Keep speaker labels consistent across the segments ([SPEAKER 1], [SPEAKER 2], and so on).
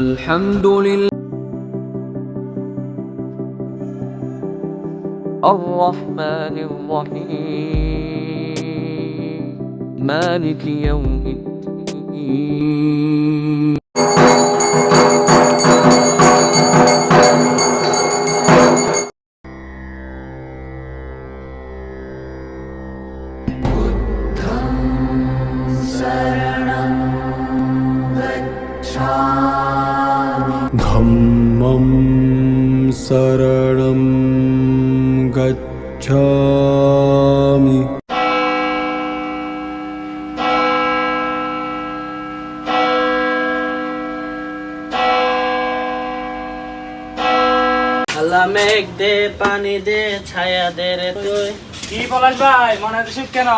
[SPEAKER 1] الحمد لله الرحمن الرحيم مالك يوم الدين.
[SPEAKER 2] धम्मं शरणं गच्छामि
[SPEAKER 3] আল্লাহ মেঘ দে পানি দে ছায়া দে রে তুই
[SPEAKER 4] কি পলাশ ভাই মনে হচ্ছে শীত কেন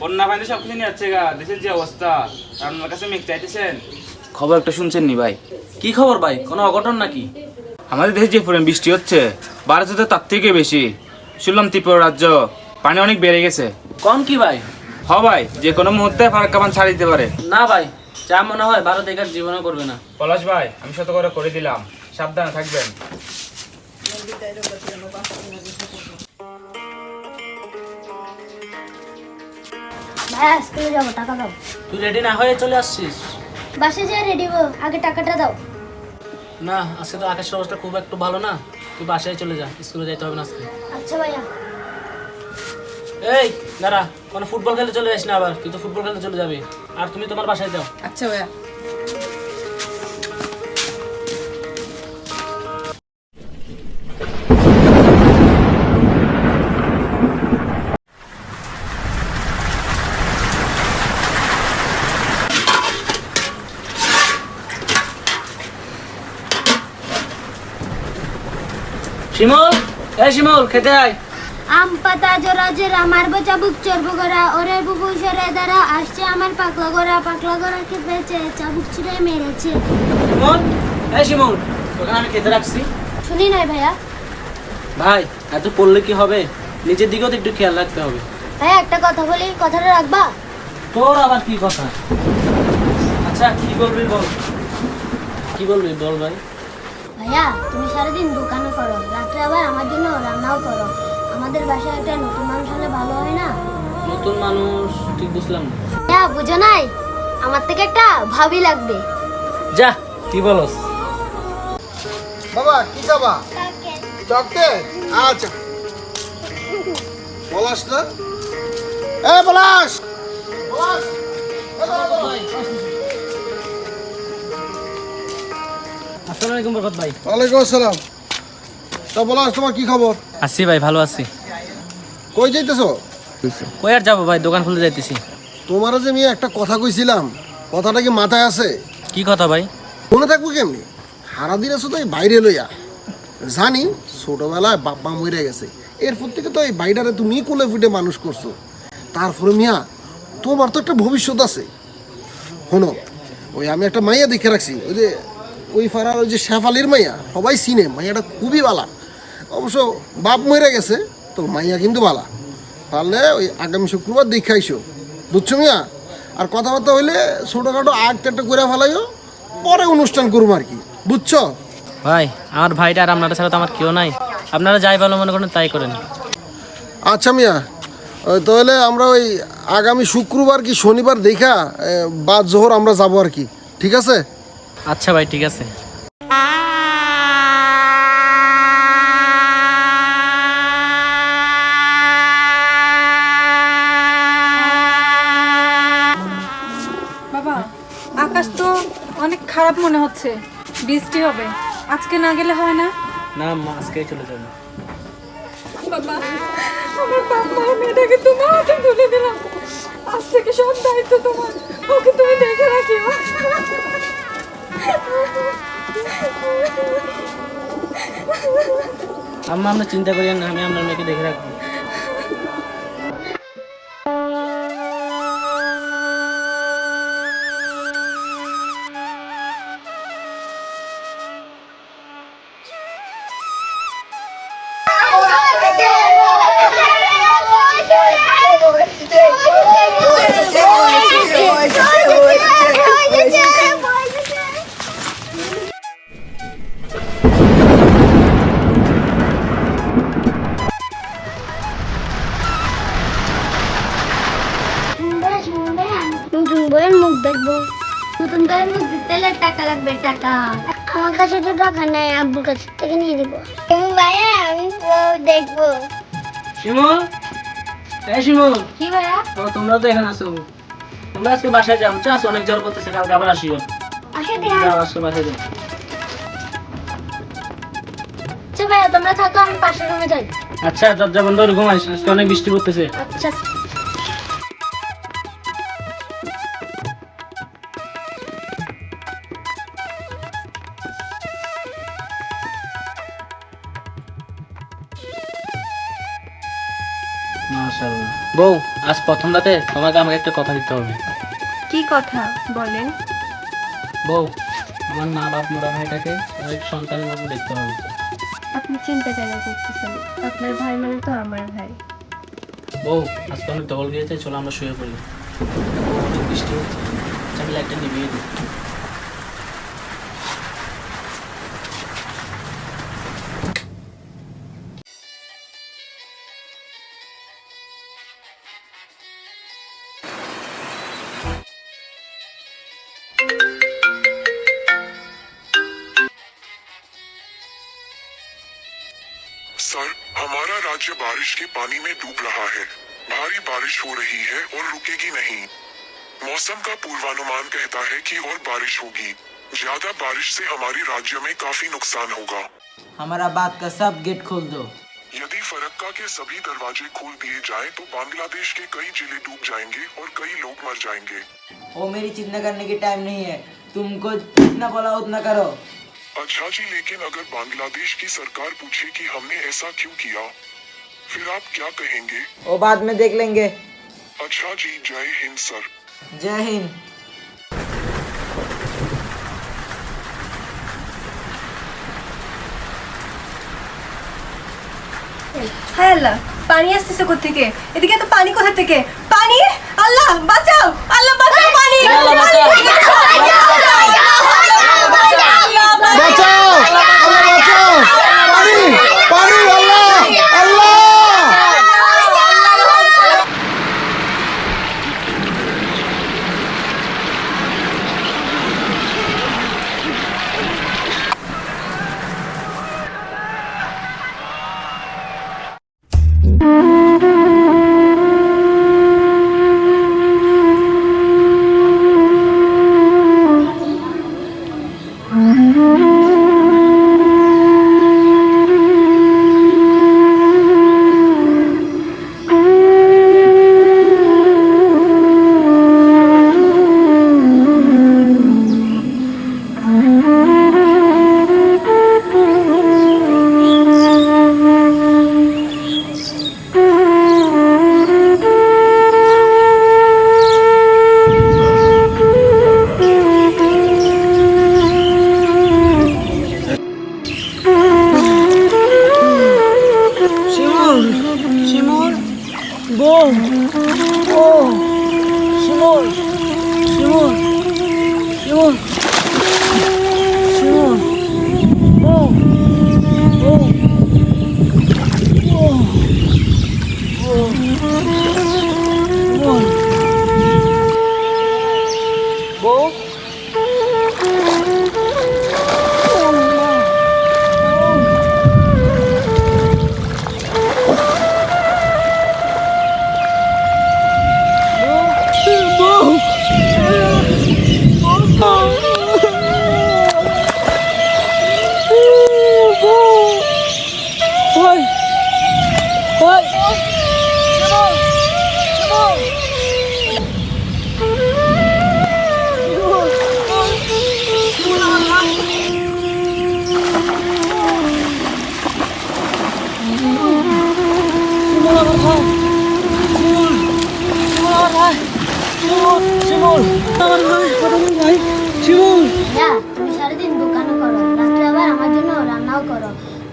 [SPEAKER 4] বন্যা পানি সব কিছু নিয়ে যাচ্ছে গা দেশের যে অবস্থা আপনার কাছে মেঘ চাইতেছেন খবর একটা শুনছেন নি ভাই?
[SPEAKER 3] কি খবর ভাই? কোনো অঘটন নাকি?
[SPEAKER 4] আমাদের দেশে যে পরিমাণ বৃষ্টি হচ্ছে ভারতে তার থেকে বেশি। শুনলাম ত্রিপুরা রাজ্য পানি অনেক বেড়ে গেছে।
[SPEAKER 3] কম কি ভাই?
[SPEAKER 4] হ ভাই যে কোনো মুহূর্তে ফারাক কামান ছাড়ি দিতে পারে।
[SPEAKER 3] না ভাই যা মনে হয় ভারত একার জীবনে করবে না।
[SPEAKER 4] পলাশ ভাই আমি শত করে করে দিলাম। সাবধানে থাকবেন।
[SPEAKER 5] ভাইয়া স্কুলে যাব টাকা দাও।
[SPEAKER 3] তুই রেডি না হয়ে চলে আসছিস?
[SPEAKER 5] বাসে যা রেডি হব আগে টাকাটা দাও।
[SPEAKER 3] না আজকে তো আকাশের অবস্থা খুব একটু ভালো না। তুই বাসায় চলে যা স্কুলে যাইতে হবে না আজকে।
[SPEAKER 5] আচ্ছা ভাইয়া।
[SPEAKER 3] এই দাঁড়া কোনো ফুটবল খেলে চলে যাস না আবার তুই তো ফুটবল খেলতে চলে যাবি। আর তুমি তোমার বাসায় যাও।
[SPEAKER 6] আচ্ছা ভাইয়া।
[SPEAKER 3] শিমুল এই শিমুল খেতে আয়।
[SPEAKER 5] আম পাতা জোড়া জোড়া মারবো চাবুক চড়বো গোড়া ওরে বুবু সরে দাঁড়া আসছে আমার পাকলা গোড়া পাকলা গোড়া খেপেছে চাবুক ছুড়ে মেরেছে।
[SPEAKER 3] শিমুল এই শিমুল ওখানে আমি খেতে রাখছি।
[SPEAKER 5] শুনি নাই ভাইয়া।
[SPEAKER 3] ভাই এত পড়লে কি হবে? নিজের দিকেও তো একটু খেয়াল রাখতে হবে।
[SPEAKER 5] ভাইয়া একটা কথা বলি কথাটা রাখবা?
[SPEAKER 3] তোর আবার কি কথা? আচ্ছা কি বলবি বল? কি বলবি বল ভাই?
[SPEAKER 5] ভাইয়া তুমি সারাদিন দোকানও করো রাত্রে আবার আমার জন্য রান্নাও করো। আমাদের বাসায় একটা নতুন মানুষ হলে ভালো হয় না?
[SPEAKER 3] নতুন মানুষ ঠিক বুঝলাম না।
[SPEAKER 5] ভাইয়া বুঝো নাই? আমার থেকে একটা ভাবি লাগবে।
[SPEAKER 3] যা কি বলস?
[SPEAKER 7] বাবা কি খাবা? চকলেট। আচ্ছা। পলাশ না? এ পলাশ! পলাশ!
[SPEAKER 3] আসসালামু আলাইকুম বরকত ভাই।
[SPEAKER 7] ওয়ালাইকুম আসসালাম। তা পলাশ তোমার কি খবর?
[SPEAKER 3] আছি ভাই ভালো আছি।
[SPEAKER 7] কই যাইতেছো?
[SPEAKER 3] কই আর যাব ভাই দোকান খুলে যাইতেছি।
[SPEAKER 7] তোমার যে আমি একটা কথা কইছিলাম কথাটা কি মাথায় আছে?
[SPEAKER 3] কি কথা ভাই?
[SPEAKER 7] মনে থাকব কেমনি? সারাদিন আছো তো এই বাইরে লইয়া। জানি ছোটবেলায় বাপ্পা মরে গেছে। এরপর থেকে তো এই বাইডারে তুমি কোলে ফুটে মানুষ করছ। তারপরে মিয়া তোমার তো একটা ভবিষ্যৎ আছে। শোনো ওই আমি একটা মাইয়া দেখে রাখছি ওই যে ওই ফারার ওই যে শেফালির মাইয়া সবাই চিনে মাইয়াটা খুবই বালা। অবশ্য বাপ মরে গেছে তো মাইয়া কিন্তু বালা। পারলে ওই আগামী শুক্রবার দেখে আইসো। বুঝছ মিয়া? আর কথাবার্তা হইলে ছোটোখাটো আগ একটা করে ফেলাইও পরে অনুষ্ঠান করব আর কি। বুঝছ?
[SPEAKER 3] ভাই আমার ভাইটা আর আপনারা ছাড়া তো আমার কেউ নাই। আপনারা যাই ভালো মনে করেন তাই করেন।
[SPEAKER 7] আচ্ছা মিয়া ওই তাহলে আমরা ওই আগামী শুক্রবার কি শনিবার দেখা বাদ জোহর আমরা যাব আর কি। ঠিক আছে?
[SPEAKER 3] আচ্ছা ভাই ঠিক আছে।
[SPEAKER 6] বাবা আকাশ তো অনেক খারাপ মনে হচ্ছে। বৃষ্টি হবে। আজকে না গেলে হয় না?
[SPEAKER 3] না আজকে চলে যাব।
[SPEAKER 6] বাবা আমার বাবা মেয়েটাকে তোমার হাতে তুলে দিলাম। আজ থেকে সব দায়িত্ব তোমার। ওকে তুমি দেখে রাখিও।
[SPEAKER 3] আম্মা আমরা চিন্তা করি না আমি আপনার মেয়েকে দেখে রাখব।
[SPEAKER 5] লাগবে টাকা। আমার কাছে তো টাকা নাই আব্বুর কাছ থেকে নিয়ে দিব ভাইয়া আমি দেখব।
[SPEAKER 3] শিমুল? এই শিমুল।
[SPEAKER 5] কি ভাইয়া?
[SPEAKER 3] তোমরা তো এখানে তোমরা আজকে বাসায় যাও আজকে অনেক জ্বর করতেছে কালকে আবার আসিও।
[SPEAKER 5] আসে
[SPEAKER 3] বাসায় যাও।
[SPEAKER 5] আচ্ছা ভাইয়া তোমরা থাকো আমি পাশের রুমে যাই।
[SPEAKER 3] আচ্ছা দরজা বন্ধ করে ঘুমাইস আজকে অনেক বৃষ্টি পড়তেছে।
[SPEAKER 5] আচ্ছা।
[SPEAKER 3] মাশাআল্লাহ। বউ আজ প্রথম রাতে তোমাকে আমাকে একটা কথা দিতে হবে।
[SPEAKER 6] কি কথা বলেন?
[SPEAKER 3] বউ আমার মা বাপ মোড়া ভাইটাকে এক সন্তানের মতো দেখতে হবে।
[SPEAKER 6] আপনি চিন্তা কেন করতেছেন? আপনার ভাই মানে তো আমার ভাই।
[SPEAKER 3] বউ আজকে অনেক ডবল গিয়েছে চলো আমরা শুয়ে পড়ি। বৃষ্টি হচ্ছে আমি লাইটটা নিভিয়ে দিই।
[SPEAKER 8] हमारा राज्य बारिश के पानी में डूब रहा है। भारी बारिश हो रही है और रुकेगी नहीं। मौसम का पूर्वानुमान कहता है कि और बारिश होगी। ज़्यादा बारिश से हमारे राज्य में काफ़ी नुकसान होगा।
[SPEAKER 9] हमारा बात का सब गेट खोल दो।
[SPEAKER 8] यदि फरक्का के सभी दरवाजे खोल दिए जाएँ तो बांग्लादेश के कई ज़िले डूब जाएँगे और कई लोग मर जाएँगे।
[SPEAKER 9] वो मेरी चिंता करने की टाइम नहीं है। तुमको जितना बोला उतना करो।
[SPEAKER 8] अच्छा जी लेकिन अगर बांग्लादेश की सरकार पूछे कि हमने ऐसा क्यों किया फिर आप क्या कहेंगे
[SPEAKER 9] वो बाद में देख लेंगे
[SPEAKER 8] अच्छा जी जय हिंद सर
[SPEAKER 9] जय हिंद
[SPEAKER 6] হ্যাঁ আল্লাহ পানি আসতেছে থেকে এদিকে তো পানি কোথা থেকে পানি আল্লাহ বাঁচাও আল্লাহ
[SPEAKER 9] Oh! Oh!
[SPEAKER 5] ভাইয়া তুমি সারাদিন দোকানও করো রাত্রে আবার আমার জন্য রান্নাও করো।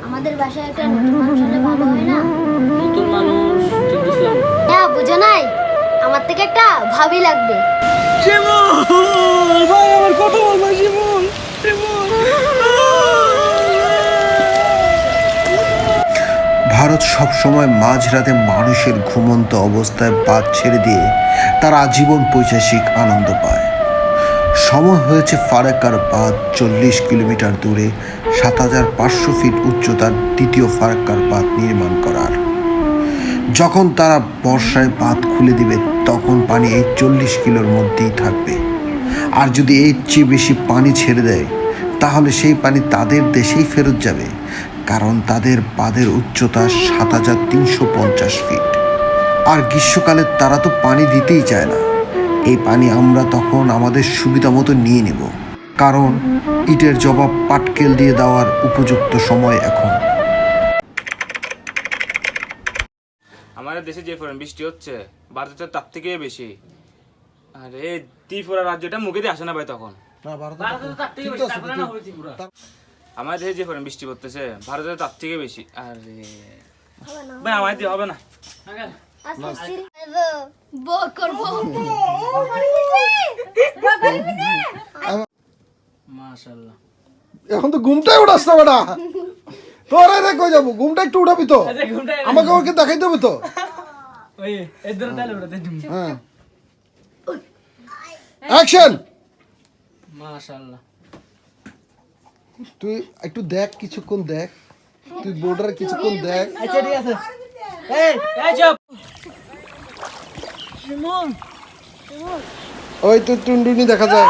[SPEAKER 5] আমাদের বাসায় একটা নতুন মানুষ হলে ভালো হয় না?
[SPEAKER 3] নতুন মানুষ ঠিক বুঝলাম
[SPEAKER 5] হ্যাঁ বুঝো নাই? আমার থেকে একটা ভাবি লাগবে।
[SPEAKER 10] ভারত সবসময় মাঝরাতে মানুষের ঘুমন্ত অবস্থায় বাদ ছেড়ে দিয়ে তার আজীবন পৈশাসিক আনন্দ পায়। সময় হয়েছে ফারাক্কার বাঁধ চল্লিশ কিলোমিটার দূরে, সাত হাজার পাঁচশো ফিট উচ্চতার দ্বিতীয় ফারাক্কার বাঁধ নির্মাণ করার। যখন তারা বর্ষায় বাঁধ খুলে দিবে, তখন পানি এই চল্লিশ কিলোর মধ্যেই থাকবে। আর যদি এর চেয়ে বেশি পানি ছেড়ে দেয়, তাহলে সেই পানি তাদের দেশেই ফেরত যাবে, কারণ তাদের বাঁধের উচ্চতা সাত হাজার তিনশো পঞ্চাশ ফিট। আর গ্রীষ্মকালে তারা তো পানি দিতেই চায় না। এই পানি আমরা তখন আমাদের সুবিধা মতো নিয়ে নেব। কারণ ইটের জবাব পাটকেল দিয়ে দেওয়ার উপযুক্ত সময় এখন।
[SPEAKER 4] আমাদের দেশে যে পরিমাণ বৃষ্টি হচ্ছে ভারতে তো তার থেকে বেশি। আরে ত্রিপুরা রাজ্যটা মুখে দিয়ে আসে না ভাই তখন। আমাদের দেশে যে পরিমাণ বৃষ্টি পড়তেছে ভারতে তো তার থেকে বেশি। আরে। ভাই আমার দিয়ে হবে না।
[SPEAKER 7] এখন তো ঘুমটাই উঠাস না বেটা। তোরা রে কই যাব ঘুমটা একটু উঠাবি তো। আমাকে ওকে দেখাই দেবে তো। হ্যাঁ। অ্যাকশন
[SPEAKER 3] মাশাআল্লাহ।
[SPEAKER 7] তুই একটু দেখ কিছুক্ষণ দেখ। তুই বোর্ডার কিছুক্ষণ দেখ।
[SPEAKER 3] আচ্ছা ঠিক আছে। এই এই চুপ।
[SPEAKER 7] ওই তো টুনটুনি দেখা যায়।